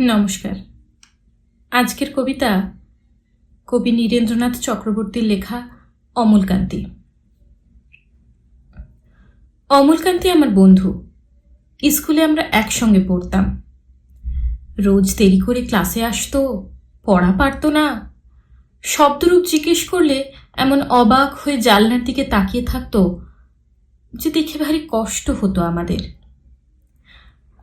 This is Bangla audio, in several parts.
নমস্কার। আজকের কবিতা কবি নীরেন্দ্রনাথ চক্রবর্তীর লেখা অমলকান্তি। অমলকান্তি আমার বন্ধু, স্কুলে আমরা একসঙ্গে পড়তাম। রোজ দেরি করে ক্লাসে আসতো, পড়া পারতো না। শব্দরূপ জিজ্ঞেস করলে এমন অবাক হয়ে জালনার দিকে তাকিয়ে থাকতো যে দেখে ভারী কষ্ট হতো আমাদের।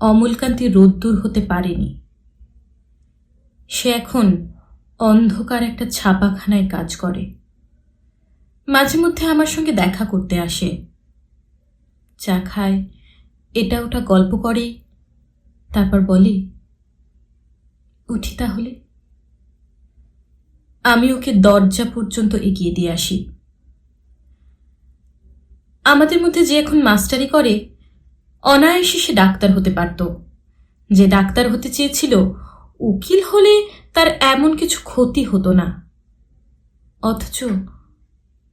অমলকান্তি রোদ্দুর হতে পারেনি। সে এখন অন্ধকার একটা ছাপাখানায় কাজ করে। মাঝে মধ্যে আমার সঙ্গে দেখা করতে আসে। চা খায়, এটা ওটা গল্প করে, তারপর বলে, উঠি তাহলে। আমি ওকে দরজা পর্যন্ত এগিয়ে দিয়ে আসি। আমাদের মধ্যে যে এখন মাস্টারি করে অনায়াসে সে ডাক্তার হতে পারত। যে ডাক্তার হতে চেয়েছিল, উকিল হলে তার এমন কিছু ক্ষতি হতো না। অথচ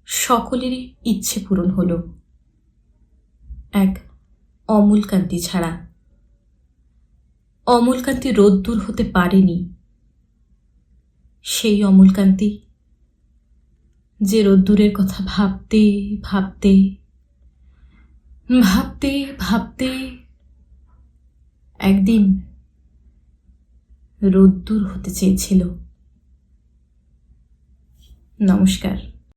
সকলেরই ইচ্ছে পূরণ হলো। এক অমূলকান্তি ছাড়া। অমূলকান্তি রোদ্দুর হতে পারেনি। সেই অমূলকান্তি যে রোদ্দুরের কথা ভাবতে ভাবতে ভাবতে ভাবতে একদিন রোদ্দুর হতে চেয়েছিল। নমস্কার।